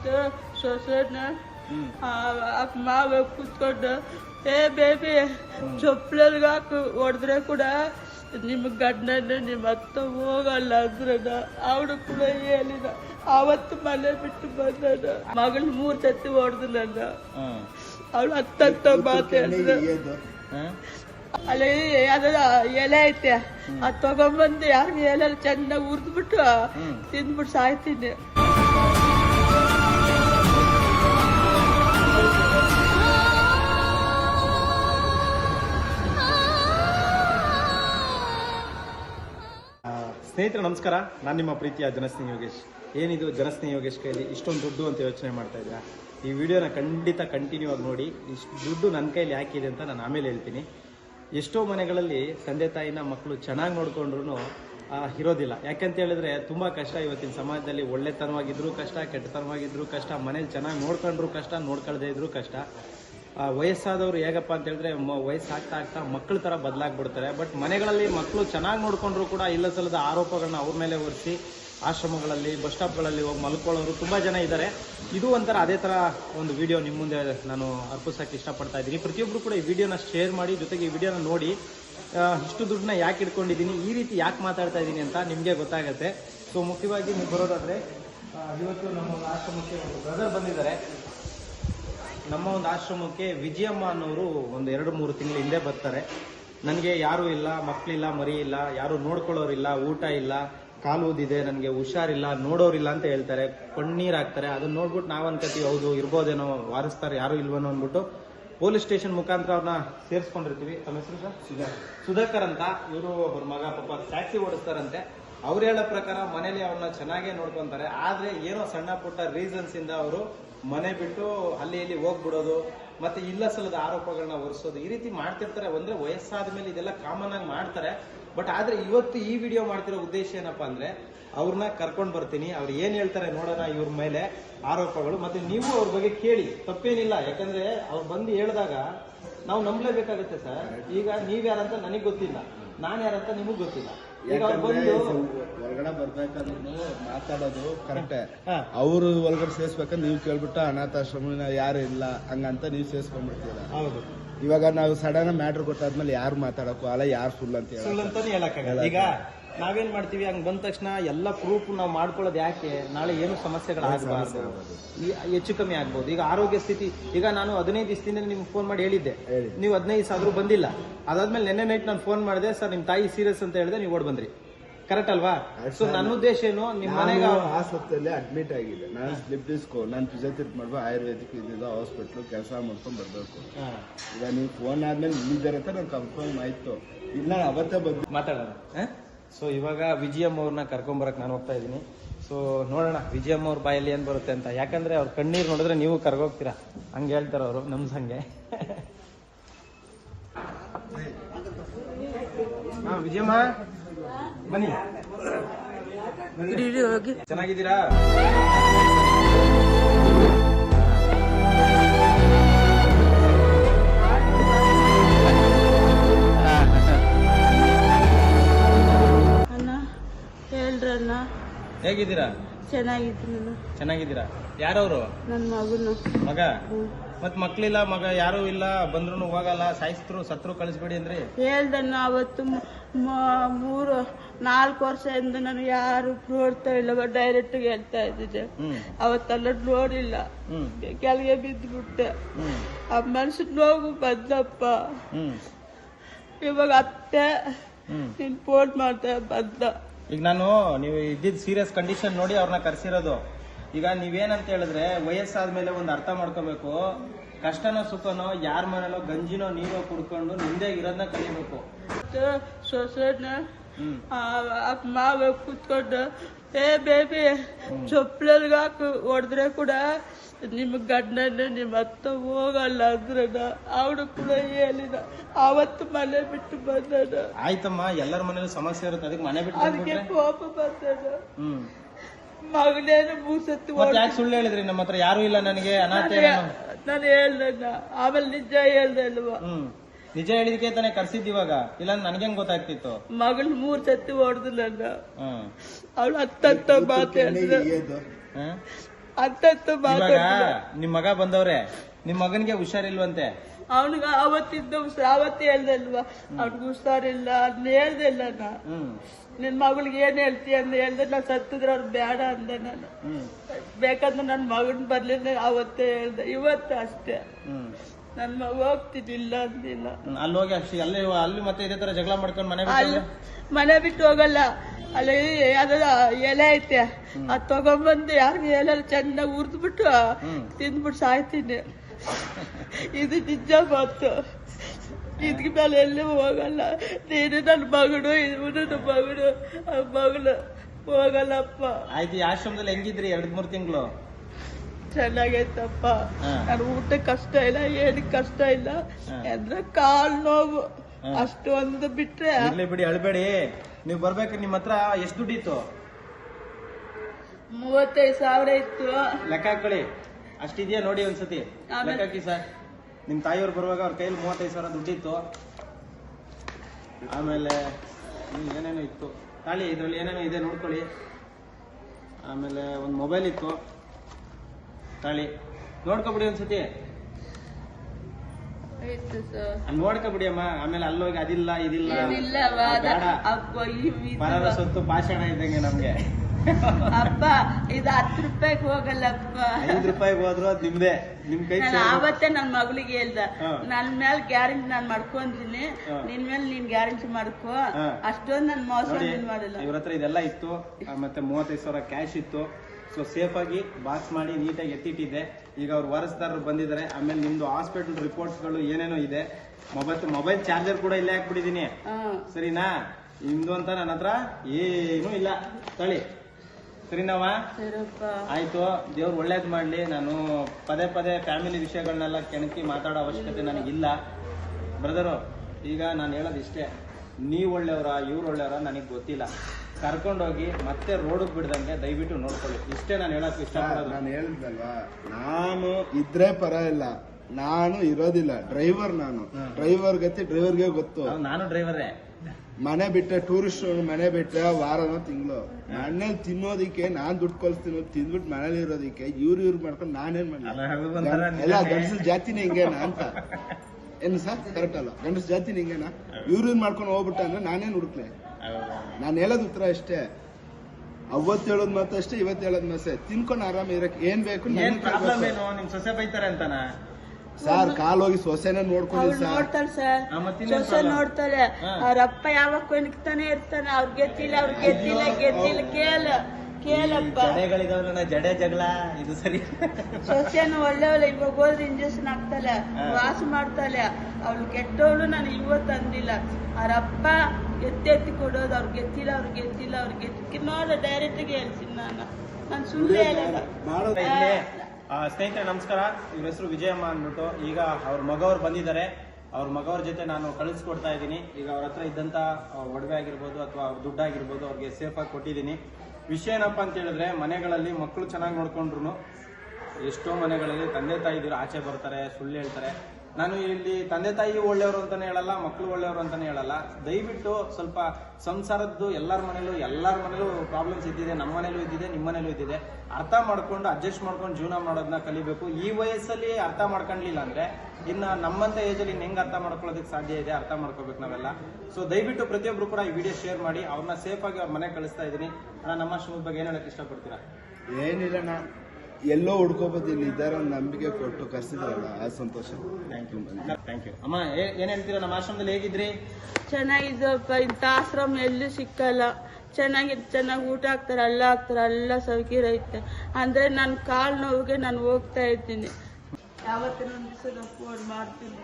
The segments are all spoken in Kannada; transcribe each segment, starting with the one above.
ಅವತ್ತು ಸೊಸೆನ ಮಾವ ಕೂತ್ಕೊಂಡು ಏ ಬೇಬಿ ಚೊಪ್ಪಲಲ್ಗೆ ಹಾಕಿ ಹೊಡೆದ್ರೆ ಕೂಡ ನಿಮ್ಮ ಗಂಡನ ನಿಮ್ಮ ಅತ್ತ ಹೋಗಲ್ಲ ಅಂದ್ರ ಅವಳು ಕೂಡ ಹೇಳಿದ ಅವತ್ತು ಮನೆ ಬಿಟ್ಟು ಬಂದ ಮಗಳ ಮೂರ್ ಸತಿ ಹೊಡೆದು ನನ್ನ. ಅವಳು ಹತ್ತ ಮಾತಾಡಿದ ಅಲ್ಲಿ ಅದ ಎಲೆ ಐತೆ. ಅದು ತಗೊಂಬಂದು ಯಾರು ಎಲೆ ಚೆನ್ನಾಗಿ ಉರ್ದ್ಬಿಟ್ಟು ತಿಂದ್ಬಿಟ್ಟು ಸಾಯ್ತೀನಿ. ಸ್ನೇಹಿತರೆ, ನಮಸ್ಕಾರ. ನಾನು ನಿಮ್ಮ ಪ್ರೀತಿಯ ಜನಸ್ನೇಹಿ ಯೋಗೇಶ್. ಏನಿದು ಜನಸ್ನೇಹಿ ಯೋಗೇಶ್ ಕೈಲಿ ಇಷ್ಟೊಂದು ದುಡ್ಡು ಅಂತ ಯೋಚನೆ ಮಾಡ್ತಾ ಇದ್ದೀರಾ? ಈ ವಿಡಿಯೋನ ಖಂಡಿತ ಕಂಟಿನ್ಯೂ ಆಗಿ ನೋಡಿ. ಇಷ್ಟು ದುಡ್ಡು ನನ್ನ ಕೈಲಿ ಯಾಕಿದೆ ಅಂತ ನಾನು ಆಮೇಲೆ ಹೇಳ್ತೀನಿ. ಎಷ್ಟೋ ಮನೆಗಳಲ್ಲಿ ತಂದೆ ತಾಯಿನ ಮಕ್ಕಳು ಚೆನ್ನಾಗಿ ನೋಡ್ಕೊಂಡ್ರು ಇರೋದಿಲ್ಲ. ಯಾಕಂತ ಹೇಳಿದ್ರೆ ತುಂಬ ಕಷ್ಟ ಇವತ್ತಿನ ಸಮಾಜದಲ್ಲಿ. ಒಳ್ಳೆತನವಾಗಿದ್ರು ಕಷ್ಟ, ಕೆಟ್ಟತನವಾಗಿದ್ರು ಕಷ್ಟ, ಮನೇಲಿ ಚೆನ್ನಾಗಿ ನೋಡ್ಕೊಂಡ್ರು ಕಷ್ಟ, ನೋಡ್ಕೊಳ್ದೇ ಇದ್ರು ಕಷ್ಟ. ವಯಸ್ಸಾದವ್ರು ಹೇಗಪ್ಪ ಅಂತ ಹೇಳಿದ್ರೆ ವಯಸ್ಸಾಗ್ತಾ ಆಗ್ತಾ ಮಕ್ಕಳ ತರ ಬದಲಾಗ್ಬಿಡ್ತಾರೆ. ಬಟ್ ಮನೆಗಳಲ್ಲಿ ಮಕ್ಕಳು ಚೆನ್ನಾಗಿ ನೋಡ್ಕೊಂಡ್ರು ಕೂಡ ಇಲ್ಲ ಸಲದ ಆರೋಪಗಳನ್ನ ಅವ್ರ ಮೇಲೆ ಹೊರಿಸಿ, ಆಶ್ರಮಗಳಲ್ಲಿ, ಬಸ್ ಸ್ಟಾಪ್ಗಳಲ್ಲಿ ಹೋಗಿ ಮಲ್ಕೊಳ್ಳೋರು ತುಂಬಾ ಜನ ಇದ್ದಾರೆ ಇದು ಒಂಥರ ಅದೇ ತರ ಒಂದು ವಿಡಿಯೋ ನಿಮ್ಮ ಮುಂದೆ ನಾನು ಅರ್ಪಿಸಕ್ಕೆ ಇಷ್ಟಪಡ್ತಾ ಇದ್ದೀನಿ. ಪ್ರತಿಯೊಬ್ಬರು ಕೂಡ ಈ ವಿಡಿಯೋನ ಶೇರ್ ಮಾಡಿ, ಜೊತೆಗೆ ಈ ವಿಡಿಯೋನ ನೋಡಿ ಇಷ್ಟು ದುಡ್ಡನ್ನ ಯಾಕೆ ಇಟ್ಕೊಂಡಿದ್ದೀನಿ, ಈ ರೀತಿ ಯಾಕೆ ಮಾತಾಡ್ತಾ ಇದ್ದೀನಿ ಅಂತ ನಿಮಗೆ ಗೊತ್ತಾಗುತ್ತೆ. ಸೊ ಮುಖ್ಯವಾಗಿ ನೀವು ಬರೋದಾದರೆ ಇವತ್ತು ನಮ್ಮ ಆಶ್ರಮಕ್ಕೆ ಒಂದು ಬ್ರದರ್ ಬಂದಿದ್ದಾರೆ. ನಮ್ಮ ಒಂದು ಆಶ್ರಮಕ್ಕೆ ವಿಜಯಮ್ಮ ಅನ್ನೋರು ಒಂದು ಎರಡು ಮೂರು ತಿಂಗಳ ಹಿಂದೆ ಬರ್ತಾರೆ. ನನಗೆ ಯಾರೂ ಇಲ್ಲ ಮಕ್ಕಳಿಲ್ಲ ಮರಿ ಇಲ್ಲ ಯಾರು ನೋಡ್ಕೊಳ್ಳೋರಿಲ್ಲ ಊಟ ಇಲ್ಲ ಕಾಲು ಓದಿದೆ ನನಗೆ ಹುಷಾರಿಲ್ಲ ನೋಡೋರಿಲ್ಲ ಅಂತ ಹೇಳ್ತಾರೆ. ಕಣ್ಣೀರ್ ಹಾಕ್ತಾರೆ. ಅದನ್ನ ನೋಡ್ಬಿಟ್ಟು ನಾವು ಅನ್ಕೋತೀವಿ ಹೌದು ಇರ್ಬೋದೇನೋ ವಾರಿಸ್ತಾರೆ ಯಾರು ಇಲ್ವನೋ ಅಂದ್ಬಿಟ್ಟು ಪೊಲೀಸ್ ಸ್ಟೇಷನ್ ಮುಖಾಂತರ ಅವ್ರನ್ನ ಸೇರಿಸ್ಕೊಂಡಿರ್ತೀವಿ. ತಮ್ಮ ಹೆಸರು ಸರ್? ಸುಧಾಕರ್. ಅಂತ. ಇವರು ಅವ್ರ ಮಗ ಪಾಪ ಟ್ಯಾಕ್ಸಿ ಓಡಿಸ್ತಾರಂತೆ. ಅವ್ರು ಹೇಳೋ ಪ್ರಕಾರ ಮನೇಲಿ ಅವ್ರನ್ನ ಚೆನ್ನಾಗೇ ನೋಡ್ಕೊಂತಾರೆ. ಆದ್ರೆ ಏನೋ ಸಣ್ಣ ಪುಟ್ಟ ರೀಸನ್ಸ್ ಇಂದ ಅವರು ಮನೆ ಬಿಟ್ಟು ಅಲ್ಲಿ ಇಲ್ಲಿ ಹೋಗ್ಬಿಡೋದು, ಮತ್ತೆ ಇಲ್ಲ ಸಲದ ಆರೋಪಗಳನ್ನ ಹೊರಿಸೋದು, ಈ ರೀತಿ ಮಾಡ್ತಿರ್ತಾರೆ. ಅಂದ್ರೆ ವಯಸ್ಸಾದ ಮೇಲೆ ಇದೆಲ್ಲ ಕಾಮನ್ ಆಗಿ ಮಾಡ್ತಾರೆ. ಬಟ್ ಆದ್ರೆ ಇವತ್ತು ಈ ವಿಡಿಯೋ ಮಾಡ್ತಿರೋ ಉದ್ದೇಶ ಏನಪ್ಪಾ ಅಂದ್ರೆ ಅವ್ರನ್ನ ಕರ್ಕೊಂಡು ಬರ್ತೀನಿ, ಅವ್ರು ಏನ್ ಹೇಳ್ತಾರೆ ನೋಡೋಣ ಇವ್ರ ಮೇಲೆ ಆರೋಪಗಳು. ಮತ್ತೆ ನೀವು ಅವ್ರ ಬಗ್ಗೆ ಕೇಳಿ, ತಪ್ಪೇನಿಲ್ಲ. ಯಾಕಂದ್ರೆ ಅವ್ರು ಬಂದು ಹೇಳಿದಾಗ ನಾವು ನಂಬಲೇಬೇಕಾಗುತ್ತೆ ಸರ್. ಈಗ ನೀವ್ಯಾರಂತ ನನಗೆ ನನಗ್ ಗೊತ್ತಿಲ್ಲ, ನಾನು ಯಾರಂತ ನಿಮಗ್ ಗೊತ್ತಿಲ್ಲ. ಹೊರಗಡೆ ಬರ್ಬೇಕಾದ್ರೂ ಮಾತಾಡೋದು ಕರೆಕ್ಟೇ. ಅವರು ಒಳಗಡೆ ಸೇರ್ಸ್ಬೇಕಂದ್ರೆ ನೀವು ಕೇಳ್ಬಿಟ್ಟು ಅನಾಥಾಶ್ರಮ ಯಾರು ಇಲ್ಲ ಹಂಗಂತ ನೀವು ಸೇರ್ಸ್ಕೊಂಡ್ಬಿಡ್ತೀರ? ಹೌದು. ಇವಾಗ ನಾವು ಸಡನ್ ಮ್ಯಾಟ್ರ್ ಕೊಟ್ಟಾದ್ಮೇಲೆ ಯಾರು ಮಾತಾಡಕ್ಕೂ ಅಲ್ಲ ಯಾರು ಸುಳ್ಳು ಅಂತ ಹೇಳಿ ಈಗ ನಾವೇನ್ ಮಾಡ್ತೀವಿ ಹಂಗ್ ಬಂದ ತಕ್ಷಣ ಎಲ್ಲ ಪ್ರೂಫ್ ನಾವು ಮಾಡ್ಕೊಳ್ಳೋದು ಯಾಕೆ? ನಾಳೆ ಏನು ಸಮಸ್ಯೆಗಳು ಆಗಬಾರ್ದು. ಹೆಚ್ಚು ಕಮ್ಮಿ ಆಗ್ಬೋದು. ಈಗ ಆರೋಗ್ಯ ಸ್ಥಿತಿ ಈಗ ನಾನು ಹದಿನೈದು ದಿವಸದಿಂದ ನಿಮ್ಗೆ ಫೋನ್ ಮಾಡಿ ಹೇಳಿದ್ದೆ. ನೀವು ಹದಿನೈದು ಸಾವಿರ ಬಂದಿಲ್ಲ. ಅದಾದ್ಮೇಲೆ ನೆನ್ನೆ ನೈಟ್ ನಾನು ಫೋನ್ ಮಾಡಿದೆ ಸರ್ ನಿಮ್ ತಾಯಿ ಸೀರಿಯಸ್ ಅಂತ ಹೇಳಿದೆ ನೀವು ಓಡ್ ಬಂದ್ರಿ. ಕರೆಕ್ಟ್ ಅಲ್ವಾ? ಸೊ ನನ್ನ ಉದ್ದೇಶ ಏನು? ನಿಮ್ಮ ಮನೆಗೆ ಆಸ್ಪತ್ರೆಯಲ್ಲಿ ಅಡ್ಮಿಟ್ ಆಗಿದೆ ನಾನು ಸ್ಲಿಪ್ ಡಿಸ್ಕೋ ನಾನು ಫಿಸಿಯೋಥೆರಪಿ ಮಾಡುವ ಆಯುರ್ವೇದಿಕ್ ಇದ್ದಿದ್ದು ಹಾಸ್ಪಿಟ್ಲು ಕೆಲಸ ಮಾಡ್ಕೊಂಡು ಬರಬೇಕು. ಈಗ ನೀವು ಫೋನ್ ಆದ್ಮೇಲೆ ಇಲ್ಲಿದ್ದಾರೆ ಅಂತ ನಾನು ಕನ್ಫರ್ಮ್ ಆಯ್ತು. ಇಲ್ಲ ಅವತ್ತೇ ಬಂದು ಮಾತಾಡೋಣ. ಸೊ ಇವಾಗ ವಿಜಯಮ್ಮ ಅವ್ರನ್ನ ಕರ್ಕೊಂಬರಕ್ ನಾನು ಹೋಗ್ತಾ ಇದ್ದೀನಿ. ಸೊ ನೋಡೋಣ ವಿಜಯಮ್ಮ ಅವ್ರ ಬಾಯಲ್ಲಿ ಏನ್ ಬರುತ್ತೆ ಅಂತ. ಯಾಕಂದ್ರೆ ಅವ್ರ ಕಣ್ಣೀರ್ ನೋಡಿದ್ರೆ ನೀವು ಕರ್ಗೋಗ್ತೀರಾ? ಹಂಗೆ ಹೇಳ್ತಾರ ಅವರು ನಮ್ಮ ಸಂಗೆ. ಹಾ, ವಿಜಯಮ್ಮ? ಬನ್ನಿ. ಚೆನ್ನಾಗಿದ್ದೀರಾ? ಹೇಗಿದ್ದೀರಾ? ಚೆನ್ನಾಗಿದ್ದೀನಿ ನಾನು ಚೆನ್ನಾಗಿದ್ದೀರಾ? ಯಾರವ್ರು? ನನ್ನ ಮಗನು. ಮಗ? ಮತ್ ಮಕ್ಳಿಲ್ಲ ಮಗ ಯಾರು ಇಲ್ಲ ಬಂದ್ರು ಹೋಗಲ್ಲ ಸಾಯಿಸ್ತರು ಸತ್ರು ಕಳಿಸ್ಬೇಡಿ ಅಂದ್ರೆ? ಹೇಳ್ದಣ್ಣ ಅವತ್ತು ಮೂರು ನಾಲ್ಕು ವರ್ಷದಿಂದ ನಾನು ಯಾರು ನೋಡ್ತಾ ಇಲ್ಲ ಡೈರೆಕ್ಟ್ ಹೇಳ್ತಾ ಇದ್ದಿದ್ದೆ. ಅವತ್ತಲ್ಲ ನೋಡಿಲ್ಲ ಕೆಳಗೆ ಬಿದ್ದುಬಿಟ್ಟೆ ಬಿಟ್ಟೆ ಆ ಮನ್ಸು ನೋವು ಬಂದಪ್ಪ. ಇವಾಗ ಅತ್ತೆ ನೀನ್ ಫೋನ್ ಮಾಡ್ತಾ ಬಂದ. ಈಗ ನಾನು ನೀವು ಇದ್ದಿದ್ದ ಸೀರಿಯಸ್ ಕಂಡೀಷನ್ ನೋಡಿ ಅವ್ರನ್ನ ಕರೆಸಿರೋದು. ಈಗ ನೀವೇನಂತ ಹೇಳಿದ್ರೆ ವಯಸ್ಸಾದ ಮೇಲೆ ಒಂದು ಅರ್ಥ ಮಾಡ್ಕೋಬೇಕು. ಕಷ್ಟನೋ ಸುಖನೋ ಯಾರ ಮನೇಲೋ ಗಂಜಿನೋ ನೀರೋ ಕುಡ್ಕೊಂಡು ನಿಂದೆ ಇರೋದನ್ನ ಕಲಿಬೇಕು. ಸೊಸೆನ ಕೂತ್ಕೊಂಡು ಏ ಬೇಬಿ ಚೊಪ್ಪಲಲ್ಗೆ ಹಾಕಿ ಹೊಡೆದ್ರೆ ಕೂಡ ನಿಮ್ಮ ಗಂಡನ ನಿಮ್ಮ ಅತ್ತ ಹೋಗಲ್ಲ ಅಂದ್ರನ. ಅವಳು ಕೂಡ ಹೇಳಿದ ಅವತ್ತು ಮನೆ ಬಿಟ್ಟು ಬಂದನ. ಆಯ್ತಮ್ಮ ಎಲ್ಲರ ಮನೇಲಿ ಸಮಸ್ಯೆ ಇರುತ್ತೆ ಅದಕ್ಕೆ ಮನೆ ಬಿಟ್ಟು ಅದಕ್ಕೆ ಕೋಪ ಬಂದದ. ಹ್ಮ್. ಮಗನೇನು ಮೂಸತ್ತು ಮತ್ತೆ ಯಾಕೆ ಸುಳ್ಳು ಹೇಳಿದ್ರಿ? ನಮ್ಮ ಹತ್ರ ಯಾರು ಇಲ್ಲ ನನಗೆ ಅನಾಥ ನಾನು. ಹೇಳ್ದಣ್ಣ ಆಮೇಲೆ ನಿಜ ಹೇಳ್ದೆ ಅಲ್ವಾ ಹ್ಮ್. ನಿಜ ಹೇಳಿದಕ್ಕೆ ತಾನೇ ಕರ್ಸಿದ್ ಇವಾಗ? ಇಲ್ಲ ನನ್ಗೆ ಹೆಂಗ್ ಗೊತ್ತಾಗ್ತಿತ್ತು? ಮಗಳು ಮೂರ್ ಸತಿ ಹೊಡೆದು ನನ್ನ. ಹ್ಮ್ ಅವಳು ಹತ್ತತ್ತ ಮಾತಾಡಿದ ಮಾತಾಡ್ತಿದ್ದ ನಿಮ್ ಮಗ ಬಂದವ್ರೆ ನಿಮ್ ಮಗನ್ಗೆ ಹುಷಾರಿಲ್ವಂತೆ? ಅವನಿಗ ಅವತ್ತಿದ್ದ ಅವತ್ತು ಅವತ್ತೇ ಹೇಳ್ದಲ್ವಾ? ಅವ್ನಿಗೆ ಹುಷಾರಿಲ್ಲ ಅದ್ನ ಹೇಳ್ದಿಲ್ಲ ನಾ. ಹ್ಮ್. ನಿನ್ ಮಗಳಿಗೆ ಏನ್ ಹೇಳ್ತೀಯ ಅಂತ ಹೇಳ್ದೆ ನಾ ಸತ್ತಿದ್ರೆ ಅವ್ರು ಬೇಡ ಅಂದೆ ನಾನು. ಬೇಕಂದ್ರೆ ನನ್ನ ಮಗನ್ ಬರ್ಲಿಲ್ಲ ಅವತ್ತೇ ಹೇಳ್ದೆ ಇವತ್ತು ಅಷ್ಟೇ. ಹ್ಮ್ ನನ್ ಮಗ ಹೋಗ್ತಿದ್ದಿಲ್ಲ ಅಂದಿಲ್ಲ. ಅಲ್ಲಿ ಹೋಗಿ ಅಕ್ಷಿ ಅಲ್ಲಿ ಅಲ್ಲಿ ಮತ್ತೆ ಇದೇ ತರ ಜಗಳ ಮಾಡ್ಕೊಂಡು ಮನೆ ಅಲ್ಲಿ ಮನೆ ಬಿಟ್ಟು ಹೋಗಲ್ಲ. ಅಲ್ಲಿ ಅದ ಎಲೆ ಐತೆ. ಅದ್ ತಗೊಂಬಂದು ಯಾರಿಗೆ ಎಲೆ ಚೆನ್ನಾಗಿ ಹುರಿದ್ಬಿಟ್ಟು ಬಿಟ್ಟು ತಿಂದ್ಬಿಟ್ಟು ಸಾಯ್ತೀನಿ. ಇದು ನಿಜ ಮಾತು. ಇದ್ಕ ಮೇಲೆ ಎಲ್ಲೂ ಹೋಗಲ್ಲ. ನೀನು ನನ್ನ ಮಗಳು ಇವನು ನನ್ನ ಮಗಳು ಆ ಹೋಗಲ್ಲಪ್ಪ. ಆಯ್ತು ಆಶ್ರಮದಲ್ಲಿ ಹೆಂಗಿದ್ರಿ? ಎರಡ್ ಮೂರ್ ತಿಂಗಳು? ಚೆನ್ನಾಗೈತಪ್ಪ. ನಾನು ಊಟ ಕಷ್ಟ ಇಲ್ಲ ಏನು ಕಷ್ಟ ಇಲ್ಲ. ಅಂದ್ರೆ ಕಾಲ್ ನೋವು. ಅಷ್ಟು ಒಂದು ಬಿಟ್ರೆ ಇರ್ಲಿ ಬಿಡಿ ಅಳ್ಬೇಡಿ. ನೀವ್ ಬರ್ಬೇಕು ನಿಮ್ ಹತ್ರ ಎಷ್ಟು ದುಡ್ಡಿತ್ತು ಮೂವತ್ತೈದು ಸಾವಿರ ಇತ್ತು. ಲೆಕ್ಕ ಹಾಕೊಳ್ಳಿ ಅಷ್ಟಿದ್ಯಾ ನೋಡಿ ಒಂದ್ಸತಿ. ಆಮೇಲೆ- ಲೆಕ್ಕ ಹಾಕಿ ಸರ್. ನಿಮ್ ತಾಯಿಯವ್ರು ಬರುವಾಗ ಅವ್ರ ಕೈಯಲ್ಲಿ ಮೂವತ್ತೈದು ಸಾವಿರ ದುಡ್ಡಿತ್ತು ಆಮೇಲೆ ಹ್ಮ್, ಏನೇನೋ ಇತ್ತು. ತಾಳಿ ಇದ್ರಲ್ಲಿ ಏನೇನೋ ಇದೆ ನೋಡ್ಕೊಳ್ಳಿ. ಆಮೇಲೆ ಒಂದು ಮೊಬೈಲ್ ಇತ್ತು. ತಾಳಿ. ನೋಡ್ಕೊಬಿಡಿ ಒಂದ್ಸತಿ. ನೋಡ್ಕೊಬಿಡಿ ಅಮ್ಮ. ಆಮೇಲೆ ಅಲ್ಲೋಗಿ ಅದಿಲ್ಲ ಇದಿಲ್ಲ. ಪರರ ಸೊತ್ತು ಪಾಷಾಣ ಇದ್ದಂಗೆ ನಮ್ಗೆ. ಅಪ್ಪ ಇದು ಹತ್ತು ರೂಪಾಯಿಗೆ ಹೋಗಲ್ಲಪ್ಪ. ಐದು ರೂಪಾಯಿಗೆ ಹೋದ್ರು ಅದು ನಿಮ್ದೇ. ನಿಮ್ ಕೈ ಆವತ್ತೇ ನನ್ ಮಗಳಿಗೆ ಹೇಳ್ದ. ನನ್ ಮೇಲೆ ಗ್ಯಾರಂಟಿ ನಾನ್ ಮಾಡ್ಕೊಂತೀನಿ ಹಾ. ನಿನ್ ಮೇಲೆ ನೀನ್ ಗ್ಯಾರಂಟಿ ಮಾಡ್ಕೋ. ಅಷ್ಟೊಂದು ನನ್ ಮೋಸ ಮಾಡಿಲ್ಲ. ಇವ್ರ ಹತ್ರ ಇದೆಲ್ಲ ಇತ್ತು. ಮತ್ತೆ ಮೂವತ್ತೈದು ಸಾವಿರ ಕ್ಯಾಶ್ ಇತ್ತು. ಸೊ ಸೇಫ್ ಆಗಿ ಬಾಕ್ಸ್ ಮಾಡಿ ನೀಟಾಗಿ ಎತ್ತಿಟ್ಟಿದ್ದೆ. ಈಗ ಅವ್ರು ವಾರಸ್ದಾರರು ಬಂದಿದ್ದಾರೆ. ಆಮೇಲೆ ನಿಮ್ದು ಹಾಸ್ಪಿಟಲ್ ರಿಪೋರ್ಟ್ಸ್ಗಳು ಏನೇನೋ ಇದೆ. ಮೊಬೈಲ್ ಮೊಬೈಲ್ ಚಾರ್ಜರ್ ಕೂಡ ಇಲ್ಲೇ ಹಾಕ್ಬಿಟ್ಟಿದೀನಿ ಸರಿನಾ? ನಿಮ್ದು ಅಂತ ನನ್ನ ಹತ್ರ ಏನೂ ಇಲ್ಲ. ತಳಿ. ಸರಿನವಾ ಆಯ್ತು. ದೇವ್ರು ಒಳ್ಳೇದ್ ಮಾಡ್ಲಿ. ನಾನು ಪದೇ ಪದೇ ಫ್ಯಾಮಿಲಿ ವಿಷಯಗಳನ್ನೆಲ್ಲ ಕೆಣಕಿ ಮಾತಾಡೋ ಅವಶ್ಯಕತೆ ನನಗಿಲ್ಲ. ಬ್ರದರು ಈಗ ನಾನು ಹೇಳೋದು ಇಷ್ಟೇ. ನೀವು ಒಳ್ಳೆಯವರ ಇವ್ರು ಒಳ್ಳೆಯವರ ನನಗೆ ಗೊತ್ತಿಲ್ಲ. ಕರ್ಕೊಂಡೋಗಿ ಮತ್ತೆ ರೋಡ್ ಬಿಡ್ದಂಗೆ ದಯವಿಟ್ಟು ನೋಡ್ಕೊಳ್ಳಿ. ಇಷ್ಟೇ ನಾನು ಹೇಳಕ್ ಇಷ್ಟಪಡೋದು. ನಾನು ಹೇಳಿದ್ನಲ್ವಾ ನಾನು ಇದ್ರೆ ಪರ ಇಲ್ಲ ನಾನು ಇರೋದಿಲ್ಲ. ಡ್ರೈವರ್ ನಾನು. ಡ್ರೈವರ್ ಗತಿ ಡ್ರೈವರ್ಗೆ ಗೊತ್ತು. ನಾನು ಡ್ರೈವರೇ ಮನೆ ಬಿಟ್ಟೆ ಟೂರಿಸ್ಟ್ ಮನೆ ಬಿಟ್ಟೆ ವಾರನೋ ತಿಂಗಳು. ಮನೇಲಿ ತಿನ್ನೋದಿಕ್ಕೆ ನಾನ್ ದುಡ್ಡು ಕೊಲ್ಸ್ತೀನಿ ತಿಂದ್ಬಿಟ್ಟು ಮನೇಲಿ ಇರೋದಿಕ್ಕೆ ಇವ್ರು ಇವ್ರು ಮಾಡ್ಕೊಂಡು ನಾನೇನ್ ಮಾಡಿಲ್ಲ ಎಲ್ಲ. ಗಂಡಸ ಜಾತಿನೇ ಹಿಂಗೇನ ಅಂತ. ಏನು ಸರ್ ಕರೆಕ್ಟ್ ಅಲ್ಲ ಗಂಡಸ ಜಾತಿನ ಹಿಂಗೇನಾ? ಇವ್ರು ಇವ್ರು ಮಾಡ್ಕೊಂಡು ಹೋಗ್ಬಿಟ್ಟ ಅಂದ್ರೆ ನಾನೇನ್ ಹುಡುಕ್ಲೆ? ನಾನು ಹೇಳೋದು ಉತ್ತರ ಅಷ್ಟೇ. ಅವತ್ತು ಹೇಳೋದ್ ಮತ್ತೆ ಅಷ್ಟೇ ಇವತ್ತು ಹೇಳೋದ್ ಮಾಸೆ ತಿನ್ಕೊಂಡು ಆರಾಮ ಇರಕ್ ಏನ್ ಬೇಕು ಏನ್ ಪ್ರಾಬ್ಲಮ್. ಏನು? ನಿಮ್ ಸೊಸೆ ಬೈತಾರೆ ಅಂತಾನ? ಸರ್ ಕಾಲ್ ಹೋಗಿ ಸೊಸೆನ ನೋಡ್ಕೊಂಡು ಅವ್ಳು ಸರ್. ನೋಡ್ತಾಳೆ ಸರ್. ಸೊಸೆ ನೋಡ್ತಾರೆ ನೋಡ್ತಾಳೆ. ಅವ್ರ ಅಪ್ಪ ಯಾವಾಗ ಕೊನಿಕ್ತಾನೆ ಇರ್ತಾನೆ ಅವ್ರ ಗೆದ್ದಿಲ್ಲ ಅವ್ರ ಗೆದ್ದಿಲ್ಲ ಗೆದ್ದಿಲ್ಲ. ಕೇಳ ಕೇಳಪ್ಪ. ಜಡೆ ಜಗಳ ಇದು ಸರಿ. ಸೊಸೆನು ಒಳ್ಳೆ ಒಳ್ಳೆ ಇವಾಗ ಹೋದ್ರೆ ಇಂಜೆಕ್ಷನ್ ಹಾಕ್ತಾಳೆ ವಾಸ ಮಾಡ್ತಾಳೆ. ಅವ್ಳು ಕೆಟ್ಟವಳು ನಾನು ಇವತ್ತು ಅಂದಿಲ್ಲ. ಅವ್ರ ಅಪ್ಪ ಎತ್ತೆತ್ತಿ ಕೊಡೋದು ಅವ್ರಿಗೆ ಗೆದ್ದಿಲ್ಲ ಅವ್ರಿಗೆ ಗೆದ್ದಿಲ್ಲ ಅವ್ರಿಗೆ ಗೆದ್ದಿ ನೋಡ ಡೈರೆಕ್ಟ್ಗೆ ಹೇಳ್ತೀನಿ ನಾನು. ನಾನು ಸುಳ್ಳು ಹೇಳಲ್ಲ. ಮಾಡೋದು ಇಲ್ಲೇ. ಆ, ಸ್ನೇಹಿತರೆ ನಮಸ್ಕಾರ. ಇವ್ರ ಹೆಸರು ವಿಜಯಮ್ಮ ಅಂದ್ಬಿಟ್ಟು ಈಗ ಅವ್ರ ಮಗವ್ರು ಬಂದಿದ್ದಾರೆ. ಅವ್ರ ಮಗವ್ರ ಜೊತೆ ನಾನು ಕಳಿಸ್ಕೊಡ್ತಾ ಇದ್ದೀನಿ. ಈಗ ಅವ್ರ ಹತ್ರ ಇದ್ದಂತ ಒಡವೆ ಆಗಿರ್ಬೋದು ಅಥವಾ ಅವ್ರ ದುಡ್ಡಾಗಿರ್ಬೋದು ಅವ್ರಿಗೆ ಸೇಫ್ ಆಗಿ ಕೊಟ್ಟಿದ್ದೀನಿ. ವಿಷಯ ಏನಪ್ಪ ಅಂತ ಹೇಳಿದ್ರೆ ಮನೆಗಳಲ್ಲಿ ಮಕ್ಕಳು ಚೆನ್ನಾಗಿ ನೋಡ್ಕೊಂಡ್ರು ಎಷ್ಟೋ ಮನೆಗಳಲ್ಲಿ ತಂದೆ ತಾಯಿದ್ರು ಆಚೆ ಬರ್ತಾರೆ ಸುಳ್ಳು ಹೇಳ್ತಾರೆ. ನಾನು ಇಲ್ಲಿ ತಂದೆ ತಾಯಿ ಒಳ್ಳೆಯವರು ಅಂತಾನೆ ಹೇಳಲ್ಲ ಮಕ್ಕಳು ಒಳ್ಳೆಯವರು ಅಂತಾನೆ ಹೇಳಲ್ಲ. ದಯವಿಟ್ಟು ಸ್ವಲ್ಪ ಸಂಸಾರದ್ದು ಎಲ್ಲರ ಮನೇಲೂ ಎಲ್ಲರ ಮನೇಲೂ ಪ್ರಾಬ್ಲಮ್ಸ್ ಇದ್ದಿದೆ ನಮ್ಮ ಮನೇಲೂ ಇದ್ದಿದೆ ನಿಮ್ಮ ಮನೇಲೂ ಇದ್ದಿದೆ. ಅರ್ಥ ಮಾಡ್ಕೊಂಡು ಅಡ್ಜಸ್ಟ್ ಮಾಡ್ಕೊಂಡು ಜೀವನ ಮಾಡೋದನ್ನ ಕಲಿಬೇಕು. ಈ ವಯಸ್ಸಲ್ಲಿ ಅರ್ಥ ಮಾಡ್ಕೊಂಡ್ಲಿಲ್ಲ ಅಂದ್ರೆ ಇನ್ನ ನಮ್ಮಂತ ಏಜಲ್ಲಿ ಇನ್ನು ಹೆಂಗೆ ಅರ್ಥ ಮಾಡ್ಕೊಳ್ಳೋದಕ್ಕೆ ಸಾಧ್ಯ ಇದೆ ಅರ್ಥ ಮಾಡ್ಕೋಬೇಕು ನಾವೆಲ್ಲ. ಸೊ ದಯವಿಟ್ಟು ಪ್ರತಿಯೊಬ್ಬರು ಕೂಡ ಈ ವಿಡಿಯೋ ಶೇರ್ ಮಾಡಿ, ಅವ್ರನ್ನ ಸೇಫಾಗಿ ಅವ್ರ ಮನೆ ಕಳಿಸ್ತಾ ಇದ್ದೀನಿ. ನಾನು ನಮ್ಮ ಶಿವಮೊಗ್ಗ ಬಗ್ಗೆ ಏನು ಹೇಳಕ್ ಇಷ್ಟಪಡ್ತೀರಾ? ಏನಿಲ್ಲಣ್ಣ ಎಲ್ಲೋ ಹುಡ್ಕೋಬೋದು ಇಲ್ಲಿ ಇದ್ದಾರೆ ಒಂದು ನಂಬಿಕೆ ಕೊಟ್ಟು ಕರ್ಸಿದ್ರಲ್ಲ ಆ ಸಂತೋಷ. ಥ್ಯಾಂಕ್ ಯು ಥ್ಯಾಂಕ್ ಯು ಅಮ್ಮ ಏ- ಏನ್ ಹೇಳ್ತೀರಾ? ನಮ್ಮ ಆಶ್ರಮದಲ್ಲಿ ಹೇಗಿದ್ರಿ? ಚೆನ್ನಾಗಿದ್ದಪ್ಪ ಇಂಥ ಆಶ್ರಮ ಎಲ್ಲೂ ಸಿಕ್ಕಲ್ಲ. ಚೆನ್ನಾಗಿ ಚೆನ್ನಾಗಿ ಊಟ ಹಾಕ್ತಾರೆ ಅಲ್ಲ ಹಾಕ್ತಾರೆ ಎಲ್ಲ ಸೌಕರ್ಯ ಐತೆ ಅಂದ್ರೆ ನನ್ನ ಕಾಲು ನೋವಿಗೆ ನಾನು ಹೋಗ್ತಾ ಇದ್ದೀನಿ. ಯಾವತ್ತಿನ ಒಂದು ದಿವಸ ಫೋನ್ ಮಾಡ್ತೀನಿ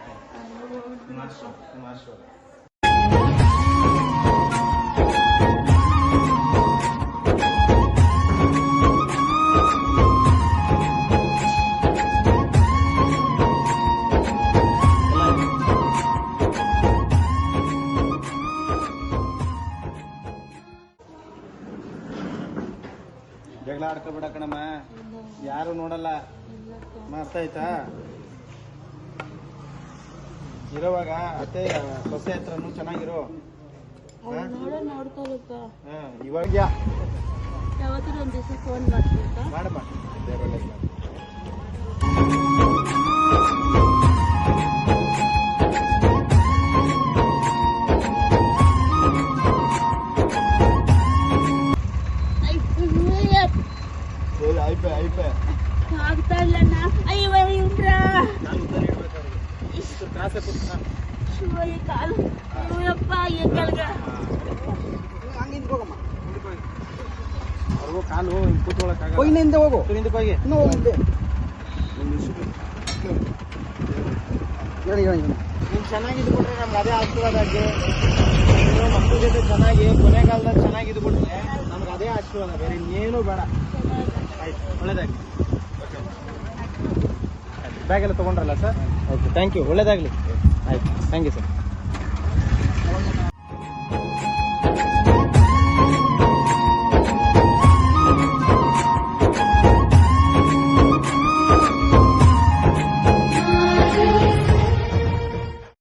ಜಗಳ ಆಡ್ಕೊಬೇಡ ಕಣಮ್ಮ. ಯಾರು ನೋಡಲ್ಲ. ಅರ್ಥ ಆಯ್ತಾ ಇರೋವಾಗ ಅತ್ತೆ ಸೊಸೆ ಹತ್ರನು ಚೆನ್ನಾಗಿರೋ. ಇವಾಗ ಯಾವತ್ತಿನ ಒಂದು ದಿವಸ ಫೋನ್ ಮಾಡ್ತೀನಿ ಮಾಡಮ್ಮ ಕೂತ್ಕೊಳ್ಳೋಕ್ಕಾಗಲ್ಲ. ಹೋಗಿ ಹಿಂದೆ ಹೋಗು. ಸ್ವಲ್ಪ ಹಿಂದಕ್ಕೆ ಹೋಗಿ. ಇನ್ನೂ ಹೋಗಿದೆ ಹೇಳಿ ಹೇಳಿ ನೀನು ಚೆನ್ನಾಗಿದ್ದು ಬಿಟ್ರೆ ನಮ್ಗೆ ಅದೇ ಆಶೀರ್ವಾದ ಅಜ್ಜಿ ನೀನು ಮಕ್ಕಳ ಜೊತೆ ಚೆನ್ನಾಗಿ ಕೊನೆಗಾಲದಲ್ಲಿ ಚೆನ್ನಾಗಿದ್ದು ಬಿಟ್ರೆ ನಮ್ಗೆ ಅದೇ ಆಶೀರ್ವಾದ ಬೇರೆ ಇನ್ನೇನು ಬೇಡ. ಆಯ್ತು ಒಳ್ಳೇದಾಗಲಿ. ಓಕೆ ಬ್ಯಾಗ್ ಎಲ್ಲ ತೊಗೊಂಡ್ರಲ್ಲ ಸರ್? ಓಕೆ ಥ್ಯಾಂಕ್ ಯು ಒಳ್ಳೇದಾಗಲಿ. ಆಯ್ತು ಥ್ಯಾಂಕ್ ಯು ಸರ್